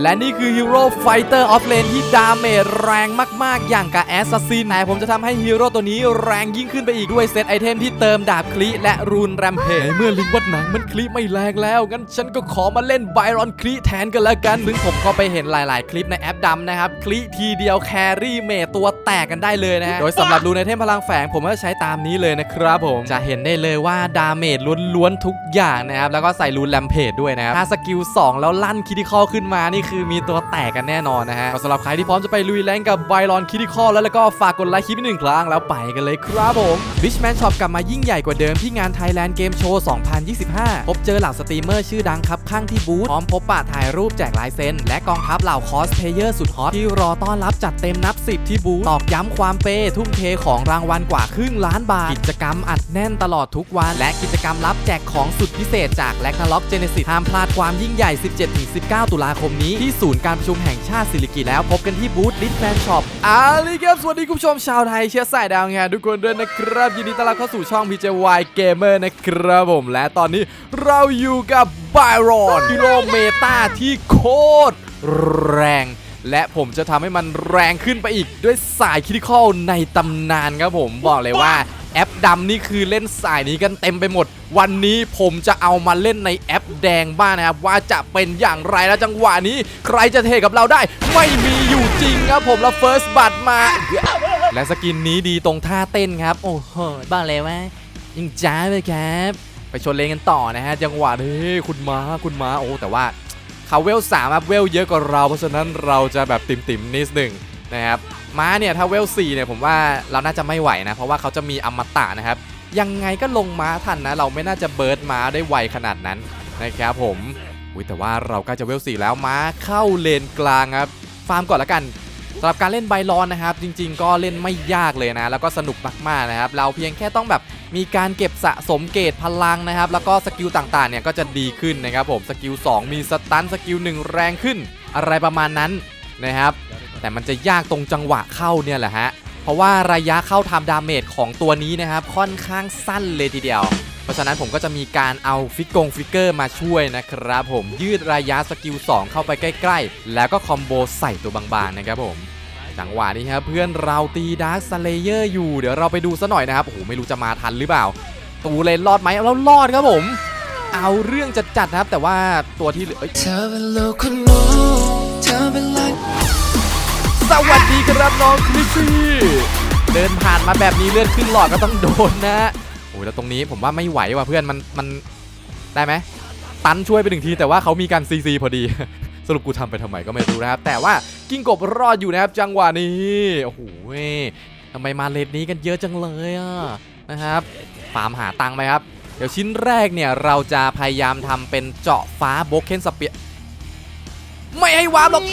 และนี่คือฮีโร่ไฟเตอร์ออฟเลนที่ดาเมจแรงมาก ๆ อย่างกับแอสซัสซินแต่ผมจะทำให้ฮีโร่ตัวนี้แรงยิ่งขึ้นไปอีกด้วยเซตไอเทมที่เติมดาบคลีและรูนแรมเพจเมื่อลิงวัดหนังมันคลีไม่แรงแล้ว งั้นฉันก็ขอมาเล่นไบรอนคลีแทนกันแล้วกัน ซึ่งผมก็ไปเห็นหลาย ๆ คลิปในแอปดำนะครับ คลีทีเดียวแครี่เมจตัวแตกกันได้เลยนะฮะ โดยสำหรับรูนไอเทมพลังแฝงผมก็ใช้ตามนี้เลยนะครับผม จะเห็นได้เลยว่าดาเมจล้วน ๆ ทุกอย่างนะครับ แล้วก็ใส่รูนแรมเพจด้วยนะครับ ถ้าสกิล2แล้วลั่นคิดิคอขึ้นมานี่คือมีตัวแตกกันแน่นอนนะฮะสำหรับใครที่พร้อมจะไปลุยแรงกับไบรอนคิดิคอลแล้วแล้วก็ฝากกดไลค์คลิปนี้หนึ่งครั้งแล้วไปกันเลยครับผม Richman Shop กลับมายิ่งใหญ่กว่าเดิมที่งาน Thailand Game Show 2025 พบเจอเหล่าสตรีมเมอร์ชื่อดังครับข้างที่บูธพร้อมพบปะถ่ายรูปแจกลายเซ็นและกองทัพเหล่าคอสเพลเยอร์สุดฮอตที่รอต้อนรับจัดเต็มนับ 10 ที่บูธตอกย้ำความเปย์ทุ่มเทของรางวัลกว่าครึ่งล้านบาท กิจกรรมอัดแน่นตลอดทุกวัน และกิจกรรมรับแจกของสุดพิเศษจาก l a c n a r o c Genesis ห้ามพลาดความยิ่งใหญ่ 17-19 ตุลาคมนี้ที่ศูนย์การประชุมแห่งชาติสิริกิแล้วพบกันที่บูธลิทแฟนช็อปอาลีครับสวัสดีคุณผู้ชมชาวไทยเชื้อสายดาวงานทุกคนด้วยนะครับยินดีต้อนรับเข้าสู่ช่อง PJY Gamer นะครับผมและตอนนี้เราอยู่กับไบรอนฮีโร่เมตาที่โคตรแรง และผมจะทำให้มันแรงขึ้นไปอีกด้วยสายคิดิคอลในตำนานครับผมบอกเลยว่าแอปดำนี่คือเล่นสายนี้กันเต็มไปหมด วันนี้ผมจะเอามาเล่นในแอปแดงบ้างนะครับ ว่าจะเป็นอย่างไรแล้วจังหวะนี้ ใครจะเทกับเราได้ ไม่มีอยู่จริงครับผมแล้วเฟิร์สบัตมา และสกินนี้ดีตรงท่าเต้นครับ โอ้โหบ้าเลยว่ายังจ้าเลยครับ ไปชนเลนกันต่อนะฮะ จังหวะนี้คุณมาคุณมาโอ้แต่ว่า เขาเวลสามครับเวลเยอะกว่าเรา เพราะฉะนั้นเราจะแบบติ่มติ่มนิดหนึ่งนะครับม้าเนี่ยถ้าเวลสี่เนี่ยผมว่าเราน่าจะไม่ไหวนะ เพราะว่าเขาจะมีอมตะนะครับ ยังไงก็ลงม้าทันนะ เราไม่น่าจะเบิร์ดม้าได้ไวขนาดนั้นนะครับผมอุยแต่ว่าเราใกล้จะเวลสี่แล้วม้าเข้าเลนกลางครับฟาร์มก่อนละกัน สำหรับการเล่นไบลอนนะครับ จริง ๆ ก็เล่นไม่ยากเลยนะ แล้วก็สนุกมากๆนะครับ เราเพียงแค่ต้องแบบมีการเก็บสะสมเกรดพลังนะครับ แล้วก็สกิลต่างๆเนี่ยก็จะดีขึ้นนะครับผมสกิล2มีสตันสกิล1แรงขึ้น อะไรประมาณนั้นนะครับ แต่มันจะยากตรงจังหวะเข้าเนี่ยแหละฮะเพราะว่าระยะเข้าทำดาเมจของตัวนี้นะครับค่อนข้างสั้นเลยทีเดียว เพราะฉะนั้นผมก็จะมีการเอาฟิกกงฟิกเกอร์มาช่วยนะครับผมยืดระยะสกิล 2 เข้าไปใกล้ๆ แล้วก็คอมโบใส่ตัวบางๆนะครับผมจังหวะนี้ครับเพื่อนเราตีดาร์คสเลเยอร์อยู่เดี๋ยวเราไปดูซะหน่อยนะครับโอ้โหไม่รู้จะมาทันหรือเปล่า ตูเลนรอดไหมแล้วรอดครับผม เอาเรื่องจะจัดครับ แต่ว่าตัวที่เหลือสวัสดีครับน้องคลิปซี่เดินผ่านมาแบบนี้เลือดขึ้นหลอดก็ต้องโดนนะ อ้ยแล้วตรงนี้ผมว่าไม่ไหวว่ะเพื่อนมันมันได้ไหมตันช่วยไปหนึ่งที แต่ว่าเขามีการซีซีพอดี สรุปกูทำไปทำไมก็ไม่รู้นะครับ แต่ว่ากิ้งกบรอดอยู่นะครับ จังหวะนี้ โอ้โหทำไมมาเลนนี้กันเยอะจังเลยอะนะครับฟาร์มหาตังค์ไหมครับ เดี๋ยวชิ้นแรกเนี่ยเราจะพยายามทำเป็นเจาะฟ้าโบเคนสเปียไม่ให้วาร์ปหรอก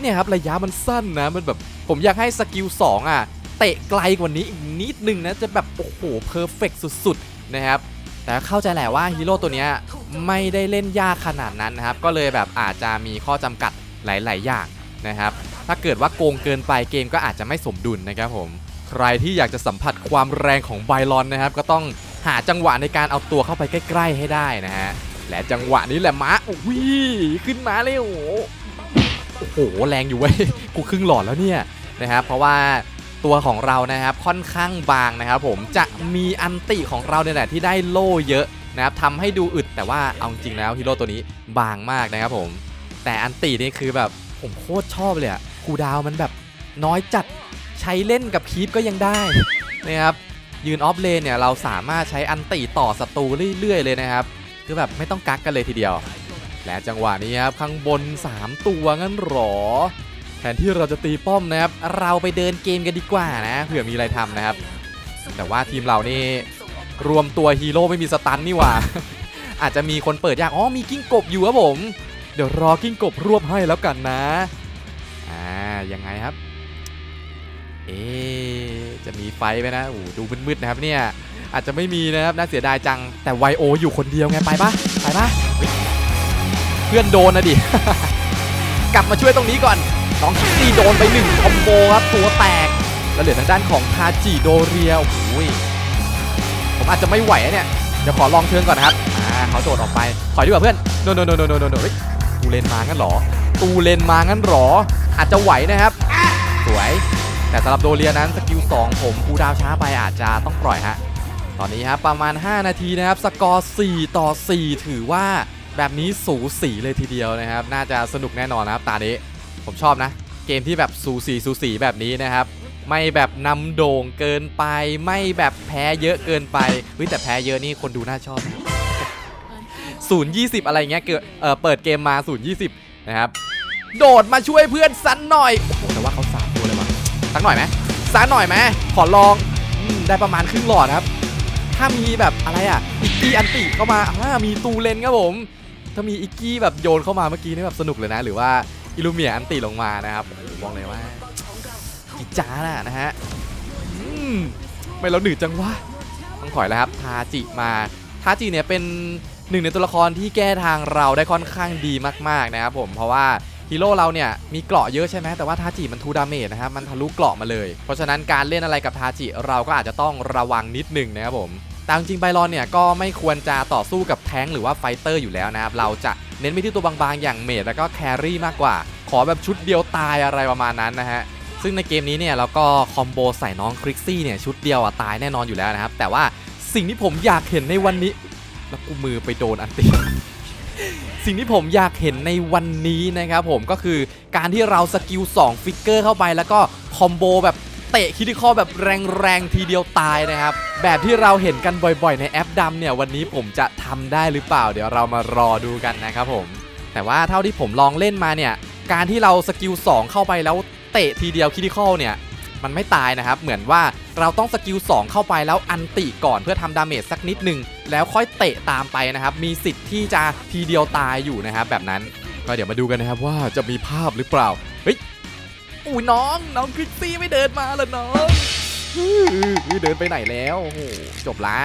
เนี่ยครับระยะมันสั้นนะมันแบบผมอยากให้สกิล2อะ เตะไกลกว่านี้อีกนิดนึงนะจะแบบโอ้โหเพอร์เฟกสุดๆนะครับแต่เข้าใจแหละว่าฮีโร่ตัวนี้ไม่ได้เล่นยากขนาดนั้นนะครับก็เลยแบบอาจจะมีข้อจำกัดหลาย ๆ อย่างนะครับถ้าเกิดว่าโกงเกินไปเกมก็อาจจะไม่สมดุลนะครับผมใครที่อยากจะสัมผัสความแรงของไบลอนนะครับ ก็ต้องหาจังหวะในการเอาตัวเข้าไปใกล้ ๆ ให้ได้นะฮะและจังหวะนี้แหละมะอุ้ยขึ้นมาเลยโอ้โหแรงอยู่เว้ยกูครึ่งหลอดแล้วเนี่ยนะครับเพราะว่า ตัวของเรานะครับค่อนข้างบางนะครับผมจะมีอันติของเราเนี่ยแหละที่ได้โล่เยอะนะครับทำให้ดูอึดแต่ว่าเอาจริงแล้วฮีโร่ตัวนี้บางมากนะครับผม แต่อันตินี่คือแบบผมโคตรชอบเลยอะคูดาวมันแบบน้อยจัดใช้เล่นกับคีปก็ยังได้นะครับยืนออฟเลนเนี่ยเราสามารถใช้อันติต่อศัตรูเรื่อยๆเลยนะครับ คือแบบไม่ต้องกักกันเลยทีเดียว และจังหวะนี้ครับข้างบน 3 ตัวงั้นหรอ แทนที่เราจะตีป้อมนะครับ เราไปเดินเกมกันดีกว่านะเผื่อมีอะไรทำนะครับ แต่ว่าทีมเรานี่รวมตัวฮีโร่ไม่มีสตันนี่หว่า อาจจะมีคนเปิดยาก อ๋อ มีกิ้งกบอยู่ครับผม เดี๋ยวรอกิ้งกบรวบให้แล้วกันนะ อ่า ยังไงครับ เอ๊จะมีไฟไหมนะโอ้ดูมืดๆนะครับเนี่ย อาจจะไม่มีนะครับ น่าเสียดายจัง แต่ไวโออยู่คนเดียวไง ไปปะไปปะเพื่อนโดนนะดิ กลับมาช่วยตรงนี้ก่อน น้องคิตตี้โดนไปหนึ่งคอมโบครับตัวแตก แล้วเหลือทางด้านของคาจิโดเรียโอ้ยผมอาจจะไม่ไหวเนี่ยเดี๋ยวขอลองเชิญก่อนนะครับอ่าเขาโดดออกไปถอยดีกว่าเพื่อนโนโนโนโนโนโนโนตูเลนมางั้นหรอ ตูเลนมางั้นหรอ อาจจะไหวนะครับ สวย แต่สำหรับโดเรียนั้นสกิล2ผมคูดาวช้าไปอาจจะต้องปล่อยฮะตอนนี้ครับประมาณ 5 นาทีนะครับ สกอร์ 4 ต่อ 4 ถือว่าแบบนี้สูสีเลยทีเดียวนะครับ น่าจะสนุกแน่นอนนะครับตานี้ ผมชอบนะ เกมที่แบบสูสีสูสีแบบนี้นะครับ ไม่แบบนำโด่งเกินไป ไม่แบบแพ้เยอะเกินไปเฮ้ยแต่แพ้เยอะนี่คนดูน่าชอบศูนย์ยี่สิบอะไรเงี้ยเกิดเออเปิดเกมมาศูนย์ยี่สิบนะครับโดดมาช่วยเพื่อนสันหน่อยโอ้แต่ว่าเขาสามตัวเลยว่ะสักหน่อยไหมสักหน่อยไหมขอลองอได้ประมาณครึ่งหลอดครับ ถ้ามีแบบอะไรอะอิกกี้อันติเข้ามาอ่ามีตูเลนครับผม ถ้ามีอิกกี้แบบโยนเข้ามาเมื่อกี้นี่แบบสนุกเลยนะ หรือว่า อิลูเมียอันติลงมานะครับโอ้โหบอกเลยว่ากิจ้าน่ะนะฮะไม่เราหนืดจังวะต้องถอยแล้วครับทาจิมาทาจิเนี่ยเป็นหนึ่งในตัวละครที่แก้ทางเราได้ค่อนข้างดีมากๆนะครับผมเพราะว่าฮีโร่เราเนี่ยมีเกราะเยอะใช่ไหมแต่ว่าทาจิมันทูดาเมจนะครับมันทะลุเกราะมาเลย เพราะฉะนั้นการเล่นอะไรกับทาจิเราก็อาจจะต้องระวังนิดหนึ่งนะครับผม แต่จริงไบรอนเนี่ยก็ไม่ควรจะต่อสู้กับแท้งหรือว่าไฟเตอร์อยู่แล้วนะครับ เราจะเน้นไปที่ตัวบางๆ อย่างเมจแล้วก็แครี่มากกว่า ขอแบบชุดเดียวตายอะไรประมาณนั้นนะฮะ ซึ่งในเกมนี้เนี่ยเราก็คอมโบใส่น้องคริกซี่เนี่ยชุดเดียวอะตายแน่นอนอยู่แล้วนะครับ แต่ว่าสิ่งที่ผมอยากเห็นในวันนี้ แล้วกูมือไปโดนอันติสิ่งที่ผมอยากเห็นในวันนี้นะครับผมก็คือการที่เราสกิล2ฟิกเกอร์เข้าไปแล้วก็คอมโบแบบ เตะคิดิคอแบบแรงๆทีเดียวตายนะครับ แบบที่เราเห็นกันบ่อยๆ ในแอปดำเนี่ยวันนี้ผมจะทำได้หรือเปล่า เดี๋ยวเรามารอดูกันนะครับผม แต่ว่าเท่าที่ผมลองเล่นมาเนี่ย การที่เราสกิล 2 เข้าไปแล้วเตะทีเดียวคิดิคอเนี่ยมันไม่ตายนะครับ เหมือนว่าเราต้องสกิล 2 เข้าไปแล้วอันติก่อนเพื่อทำดาเมจสักนิดหนึ่งแล้วค่อยเตะตามไปนะครับ มีสิทธิ์ที่จะทีเดียวตายอยู่นะครับแบบนั้นก็เดี๋ยวมาดูกันนะครับว่าจะมีภาพหรือเปล่าเฮ้ย อุ้ยน้องน้องคริกซี่ไม่เดินมาเหรอน้องเดินไปไหนแล้วโอ้โหจบละ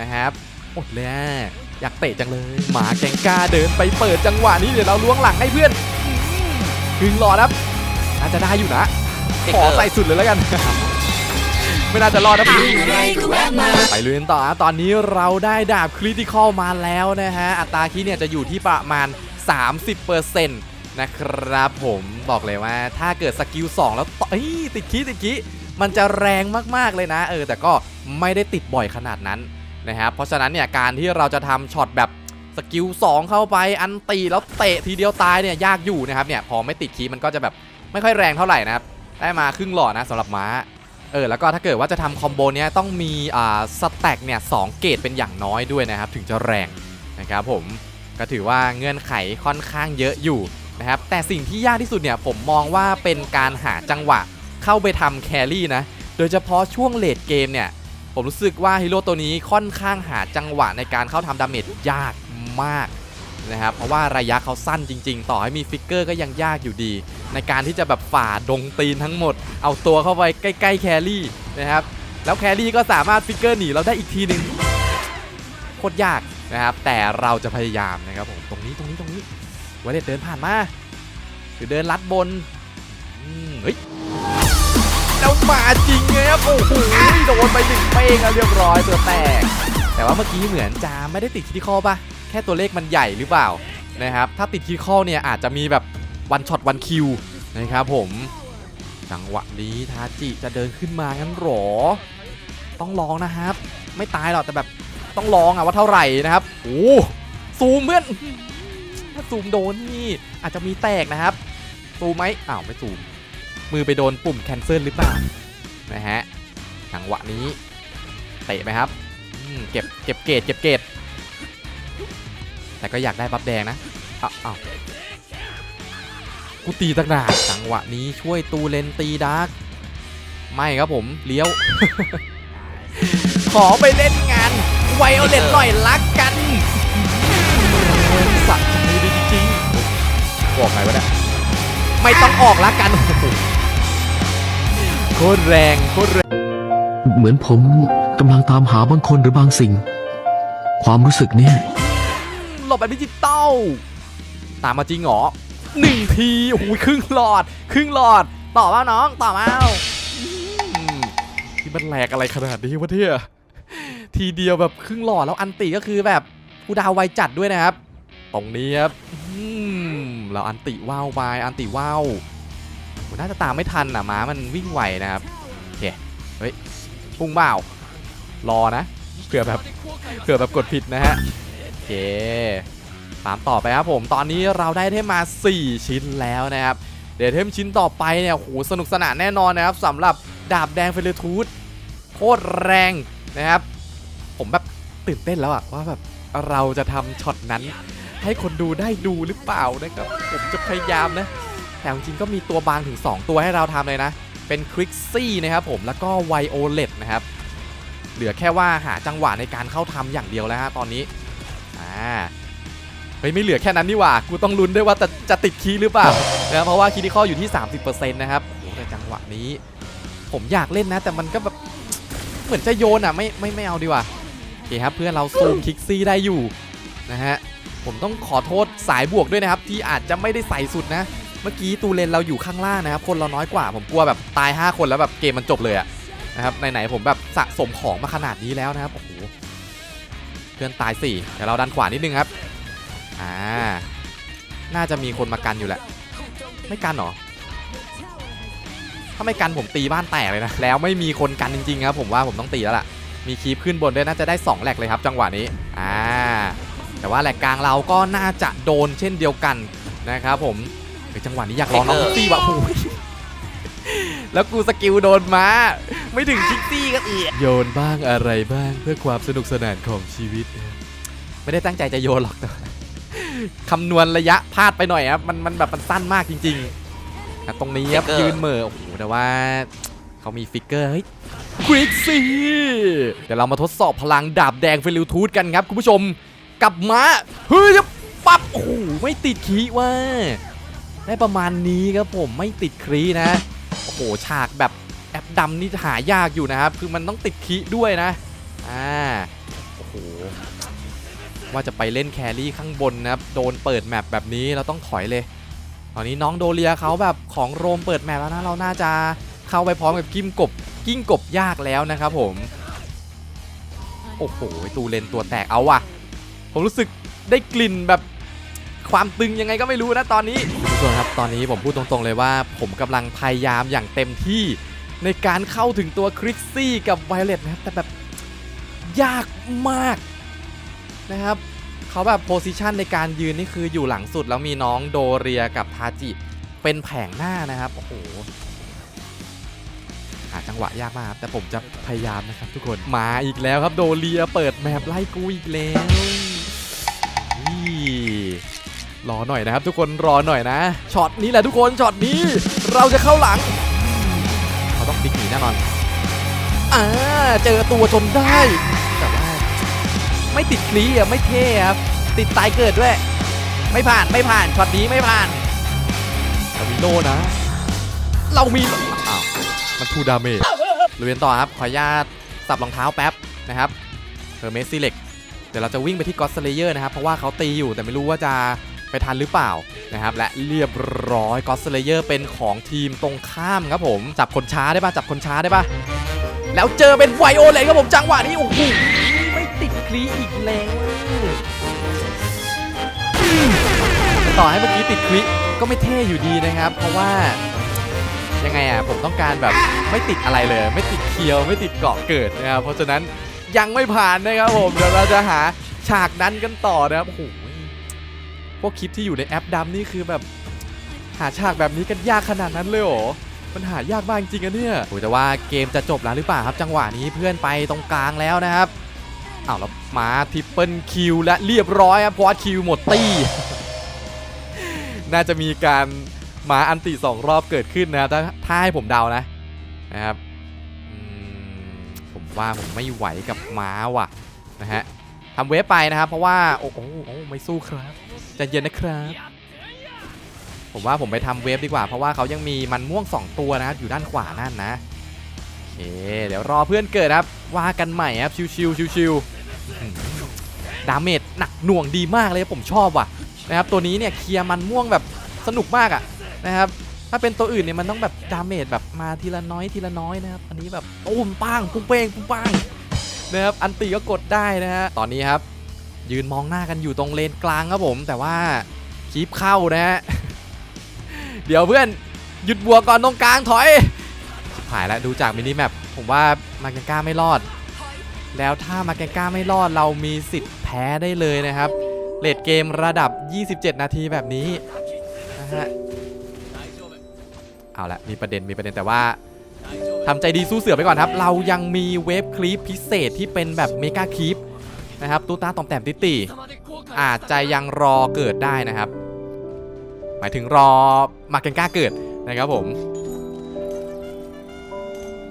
นะครับอดเลยอะอยากเตะจังเลย หมาแกงกาเดินไปเปิดจังหวะนี้เดี๋ยวเราล้วงหลังให้เพื่อนถึงหลอดครับน่าจะได้อยู่นะขอใส่สุดเลยแล้วกัน ไม่น่าจะรอดนะพี่ไปลุยกันต่อฮะตอนนี้เราได้ดาบคริติคอลมาแล้วนะฮะ อัตราคีเนี่ยจะอยู่ที่ประมาณ 30% นะครับผมบอกเลยว่าถ้าเกิดสกิล2แล้วติดคีติดคีมันจะแรงมากๆเลยนะ เออแต่ก็ไม่ได้ติดบ่อยขนาดนั้นนะครับเพราะฉะนั้นเนี่ยการที่เราจะทำช็อตแบบสกิล2เข้าไปอันตีแล้วเตะทีเดียวตายเนี่ยยากอยู่นะครับเนี่ยพอไม่ติดคีมันก็จะแบบไม่ค่อยแรงเท่าไหร่นะครับได้มาครึ่งหลอดนะสำหรับม้าเออแล้วก็ถ้าเกิดว่าจะทำคอมโบเนี้ยต้องมีอ่าสแต็กเนี่ยสเกตเป็นอย่างน้อยด้วยนะครับถึงจะแรงนะครับผมก็ถือว่าเงื่อนไขค่อนข้างเยอะอยู่ นะครับแต่สิ่งที่ยากที่สุดเนี่ยผมมองว่าเป็นการหาจังหวะเข้าไปทำแครี่นะโดยเฉพาะช่วงเลดเกมเนี่ยผมรู้สึกว่าฮีโร่ตัวนี้ค่อนข้างหาจังหวะในการเข้าทำดาเมจยากมากนะครับเพราะว่าระยะเขาสั้นจริง ๆ ต่อให้มีฟิกเกอร์ก็ยังยากอยู่ดี ในการที่จะแบบฝ่าดงตีนทั้งหมด เอาตัวเข้าไปใกล้ๆแครี่นะครับแล้วแครี่ก็สามารถฟิกเกอร์หนีเราได้อีกทีหนึ่งโคตรยากนะครับแต่เราจะพยายามนะครับผมตรงนี้ตรงนี้ตรงนี้ วอลเลตเดินผ่านมาหรือเดินลัดบนอืมเฮ้ยแล้วมาจริงไงครับโอ้โหโดนไปหนึ่งเป้งแล้วเรียบร้อยตัวแตก แต่ว่าเมื่อกี้เหมือนจะไม่ได้ติดคิดข้อปะแค่ตัวเลขมันใหญ่หรือเปล่านะครับถ้าติดคิดข้อเนี่ยอาจจะมีแบบวันช็อตวันคิวนะครับผมจังหวะนี้ทาจิจะเดินขึ้นมางั้นหรอ ต้องลองนะครับ ไม่ตายหรอกแต่แบบต้องลองอะว่าเท่าไหร่นะครับโอ้ซูมเพื่อนถ้า ซูมโดนนี่อาจจะมีแตกนะครับซูมไหมอ้าวไม่ซูม มือไปโดนปุ่มแคนเซิลหรือเปล่านะฮะจังหวะนี้เตะไหมครับเก็บเก็บเกรดเก็บเกรดแต่ก็อยากได้บัฟแดงนะอ้าวอ้าวกูตีตั้งนานจังหวะนี้ช่วยตูเลนตีดาร์กไม่ครับผมเลี้ยว ขอไปเล่นงานไวโอเลตหน่อยลักกัน ๆบอกไงวะเนี่ยไม่ต้องออกลักกันโอ้โหโคตรแรงโคตรแรงเหมือนผมกำลังตามหาบางคนหรือบางสิ่ง ความรู้สึกเนี่ยหลบแบบดิจิตอลตามมาจริงเหรอหนึ่งทีโอ้โหครึ่งหลอด ครึ่งหลอด ต่อมาน้อง ต่อมาอืมที่มันแหลกอะไรขนาดนี้วะเนี่ยทีเดียวแบบครึ่งหลอดแล้วอันติก็คือแบบผู้ดาวไวจัดด้วยนะครับ ตรงนี้ครับอืม เราอันติว่าวไปอันติว่าวน่าจะตามไม่ทันอะม้ามันวิ่งไวนะครับโอเคเฮ้ยพุ่งเปล่ารอนะเผื่อแบบเผื่อแบบกดผิดนะฮะโอเคตามต่อไปครับผมตอนนี้เราได้เทมมา 4 ชิ้นแล้วนะครับเดี๋ยวเทมชิ้นต่อไปเนี่ยโหสนุกสนานแน่นอนนะครับสำหรับดาบแดงเฟลทูธโคตรแรงนะครับ ผมแบบตื่นเต้นแล้วอะว่าแบบเราจะทำช็อตนั้น ให้คนดูได้ดูหรือเปล่านะครับ ผมจะพยายามนะ แต่จริงๆก็มีตัวบางถึง 2 ตัวให้เราทำเลยนะ เป็นคริกซี่นะครับผมแล้วก็ไวโอเลตนะครับ เหลือแค่ว่าหาจังหวะในการเข้าทำอย่างเดียวแล้วฮะตอนนี้อ่าเฮ้ยไม่เหลือแค่นั้นนี่หว่า กูต้องลุ้นด้วยว่าจะจะติดคีย์หรือเปล่านะเพราะว่าคิดิคอลอยู่ที่ 30%นะครับโอ้แต่จังหวะนี้ ผมอยากเล่นนะ แต่มันก็แบบเหมือนจะโยนอะไม่ไม่ไม่เอาดีกว่าโอเคครับเพื่อนเราซูมคิกซี่ได้อยู่นะฮะ ผมต้องขอโทษสายบวกด้วยนะครับ ที่อาจจะไม่ได้ใส่สุดนะ เมื่อกี้ตูเลนเราอยู่ข้างล่างนะครับ คนเราน้อยกว่า ผมกลัวแบบตาย 5 คนแล้วแบบเกมมันจบเลยอะนะครับไหนๆผมแบบสะสมของมาขนาดนี้แล้วนะครับโอ้โหเพื่อนตายสี่เดี๋ยวเราดันขวานิดนึงครับอ่าน่าจะมีคนมากันอยู่แหละ ไม่กันเหรอถ้าไม่กันผมตีบ้านแตกเลยนะ แล้วไม่มีคนกันจริงๆครับผมว่าผมต้องตีแล้วล่ะ มีคีปขึ้นบนด้วยน่าจะได้ 2แหลกเลยครับ จังหวะนี้ อ่า แต่ว่าแหลกกลางเราก็น่าจะโดนเช่นเดียวกันนะครับผมเฮ้ยจังหวะนี้อยากลองน้องคิกซี่ว่ะโอ้ยแล้วกูสกิลโดนมา ไม่ถึงคิกซี่ก็เอียโยนบ้างอะไรบ้างเพื่อความสนุกสนานของชีวิต ไม่ได้ตั้งใจจะโยนหรอกแต่คำนวณระยะพลาดไปหน่อยครับมันมันแบบมันสั้นมากจริงๆนะตรงนี้ครับฟิกเกอร์ยืนเหม่อโอ้โหแต่ว่าเขามีฟิกเกอร์เฮ้ยควิกซี่เดี๋ยวเรามาทดสอบพลังดาบแดงเฟลิวทูธกันครับคุณผู้ชม กับม้าเฮ้ยจะปั๊บโอ้โหไม่ติดขีว่า ได้ประมาณนี้ครับผมไม่ติดครีนะโอ้โหฉากแบบแอปดำนี่หายากอยู่นะครับ คือมันต้องติดคีด้วยนะอ่าโอ้โหว่าจะไปเล่นแครี่ข้างบนนะครับโดนเปิดแมปแบบนี้เราต้องถอยเลย ตอนนี้น้องโดเรียเขาแบบของโรมเปิดแมปแล้วนะเราน่าจะเข้าไปพร้อมกับกิ้มกบกิ้งกบยากแล้วนะครับผม โอ้โหตูเลนตัวแตกเอาว่ะ ผมรู้สึกได้กลิ่นแบบความตึงยังไงก็ไม่รู้นะตอนนี้ทุกคนครับตอนนี้ผมพูดตรงๆเลยว่า ผมกำลังพยายามอย่างเต็มที่ในการเข้าถึงตัวคริกซี่กับไวเลตนะครับแต่แบบยากมากนะครับเขาแบบโพซิชันในการยืนนี่คืออยู่หลังสุดแล้วมีน้องโดเรียกับทาจิเป็นแผงหน้านะครับโอ้โหหาจังหวะยากมากครับแต่ผมจะพยายามนะครับทุกคนมาอีกแล้วครับโดเรียเปิดแมปไล่กูอีกแล้ว รอหน่อยนะครับ ทุกคนรอหน่อยนะช็อตนี้แหละทุกคนช็อตนี้ เราจะเข้าหลังเขาต้องบิ๊กหนีแน่นอนอ่าเจอตัวจนได้แต่ว่าไม่ติดคลีอะไม่เท่ครับติดตายเกิดด้วย ไม่ผ่านไม่ผ่านช็อตนี้ไม่ผ่านเรามีโลนะ เรามีอ้าวมันทูดาเมจลุยกันต่อครับขออนุญาตสับรองเท้าแป๊บนะครับเฮอร์เมสซิเล็ก เดี๋ยวเราจะวิ่งไปที่ก็ d สเลเยอร์นะครับ เพราะว่าเขาตีอยู่แต่ไม่รู้ว่าจะไปทันหรือเปล่านะครับ และเรียบร้อยก็ d สเลเยอร์เป็นของทีมตรงข้ามครับผม จับคนช้าได้ปะจับคนช้าได้ปะแล้วเจอเป็นไวโอเลนครับผมจังหวะนี้โอ้โหไม่ติดคลีอีกแล้วต่ต่อให้เมื่อกี้ติดคลิก็ไม่เท่อยู่ดีนะครับ เพราะว่ายังไงอะผมต้องการแบบไม่ติดอะไรเลย ไม่ติดเคียวไม่ติดเกาะเกิดนะครับเพราะฉะนั้น ยังไม่ผ่านนะครับผมเดี๋ยวเราจะหาฉากนั้นกันต่อนะครับโอ้โหพวกคลิปที่อยู่ในแอปดำนี่คือแบบ หาฉากแบบนี้กันยากขนาดนั้นเลยเหรอมันหายากมากจริงๆอะเนี่ยโอ้แต่ว่าเกมจะจบแล้วหรือเปล่าครับ จังหวะนี้เพื่อนไปตรงกลางแล้วนะครับอ้าวแล้วมาทริปเปิลคิวและเรียบร้อยครับพอดคิวหมดตี้น่าจะมีการมาอันติสองรอบเกิดขึ้นนะครับถ้าถ้าให้ผมเดานะนะครับ ว่าผมไม่ไหวกับม้าว่ะนะฮะทำเวฟไปนะครับ เพราะว่าโอ้โหโอโหไม่สู้ครับใจะเย็นนะครับ ผมว่าผมไปทำเวฟดีกว่า เพราะว่าเขายังมีมันม่วง 2 ตัวนะครับอยู่ด้านขวานั่นนะโอเคเดี๋ยวรอเพื่อนเกิดครับว่ากันใหม่ครับชิวๆชิวๆดาเมจหนักหน่วงดีมากเลยผมชอบว่ะนะครับตัวนี้เนี่ยเคลียร์มันม่วงแบบสนุกมากอะนะครับ ถ้าเป็นตัวอื่นเนี่ยมันต้องแบบดาเมจแบบมาทีละน้อยทีละน้อยนะครับ อันนี้แบบตูมปังปุ้งเป้งปุ้งปังนะครับ อันตีก็กดได้นะฮะ ตอนนี้ครับ ยืนมองหน้ากันอยู่ตรงเลนกลางครับผม แต่ว่าคีบเข้านะฮะ เดี๋ยวเพื่อนหยุดบัวกก่อนตรงกลางถอยชิบหายแล้วดูจากมินิแมปผมว่ามาเกนก้าไม่รอด แล้วถ้ามาเกนก้าไม่รอดเรามีสิทธิ์แพ้ได้เลยนะครับเลดเกมระดับ 27 นาทีแบบนี้นะฮะ เอาละมีประเด็นมีประเด็นแต่ว่าทำใจดีสู้เสือไปก่อนครับ เรายังมีเวฟคลิปพิเศษที่เป็นแบบเมกาคลิปนะครับตู้ตาตอมแต้มติติอาจจะยังรอเกิดได้นะครับ หมายถึงรอมาเกนก้าเกิดนะครับผม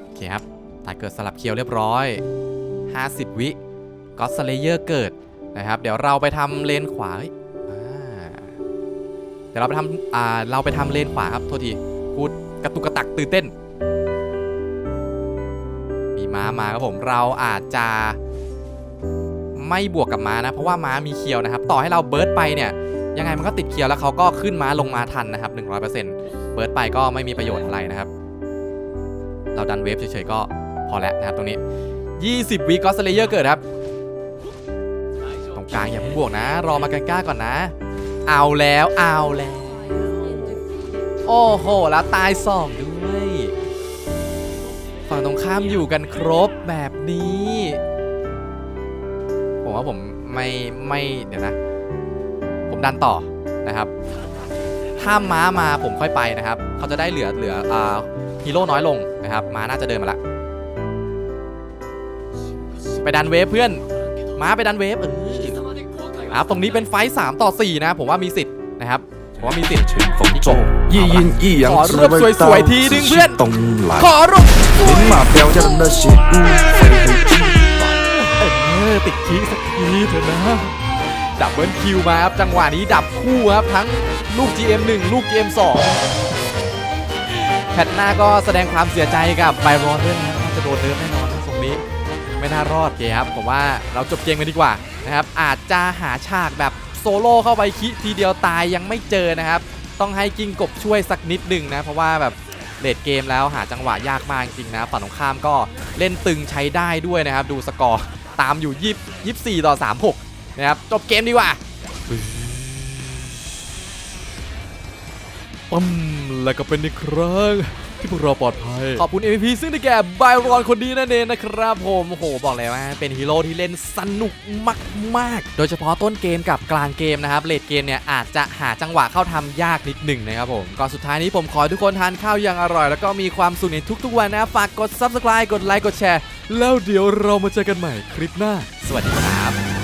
โอเคครับตายเกิดสลับเคียวเรียบร้อย 50 วิก็สเลเยอร์เกิดนะครับ เดี๋ยวเราไปทำเลนขวาเดี๋ยวเราไปทำอ่าเราไปทำเลนขวาครับโทษที กระตุกกระตักตื่นเต้น มีม้ามาครับผมเราอาจจะไม่บวกกับม้านะ เพราะว่าม้ามีเคียวนะครับ ต่อให้เราเบิร์ดไปเนี่ยยังไงมันก็ติดเคียวแล้วเขาก็ขึ้นม้าลงมาทันนะครับ 100%เบิร์ดไปก็ไม่มีประโยชน์อะไรนะครับ เราดันเวฟเฉยๆก็พอแล้วนะครับตรงนี้ 20วิก็สเลเยอร์เกิดครับตรงกลางอย่าเพิ่งบวกนะ รอมากันก้าก่อนนะ เอาแล้วเอาแล้ว โอ้โห แล้วตายสองด้วยฝั่งตรงข้ามอยู่กันครบแบบนี้ ผมว่าผมไม่ไม่เดี๋ยวนะ ผมดันต่อนะครับ ถ้าม้ามาผมค่อยไปนะครับ เขาจะได้เหลือเหลืออ่าฮีโร่น้อยลงนะครับ ม้าน่าจะเดินมาละ ไปดันเวฟเพื่อน ม้าไปดันเวฟเออครับตรงนี้เป็นไฟท์3ต่อ 4 นะ ผมว่ามีสิทธิ์นะครับ ผมว่มีสิทธิ์ถึงฝนตกยี่ยินอีหยังขอรูปสวยๆทีนึงเพื่อนตรงไหลขอรูปลิ้นมาเปลวจะดำเนินชีวิตเออติดคีสักทีเถอะนะดับเบิลคิวมาครับจังหวะนี้ดับคู่ครับทั้งลูก GM1 ลูก GM2 แพทหน้าก็แสดงความเสียใจกับไบรอนด้วยนะจะโดนเดิมแน่นอนตรงนี้ไม่น่ารอดเกครับผมว่าเราจบเกมกันดีกว่านะครับอาจจะหาฉากแบบ โซโล่เข้าไปคิทีเดียวตายยังไม่เจอนะครับ ต้องให้กิ้งกบช่วยสักนิดหนึ่งนะ เพราะว่าแบบเลดเกมแล้วหาจังหวะยากมากจริงๆนะฝั่งตรงข้ามก็เล่นตึงใช้ได้ด้วยนะครับ ดูสกอร์ตามอยู่ยี่ยี่สี่ต่อ36นะครับ จบเกมดีกว่าปั๊มแล้วก็เป็นอีกครั้ง ที่พวกเราปลอดภัย ขอบคุณ MVP ซึ่งได้แก่ไบรอนคนนี้นั่นเองนะครับผมโอ้โหบอกเลยว่าเป็นฮีโร่ที่เล่นสนุกมาก ๆ โดยเฉพาะต้นเกมกับกลางเกมนะครับเลดเกมเนี่ยอาจจะหาจังหวะเข้าทำยากนิดหนึ่งนะครับผมก่อนสุดท้ายนี้ผมขอทุกคนทานข้าวอย่างอร่อย แล้วก็มีความสุขในทุก ๆ วันนะฝากกด Subscribe กดไลค์กดแชร์แล้วเดี๋ยวเรามาเจอกันใหม่คลิปหน้า สวัสดีครับ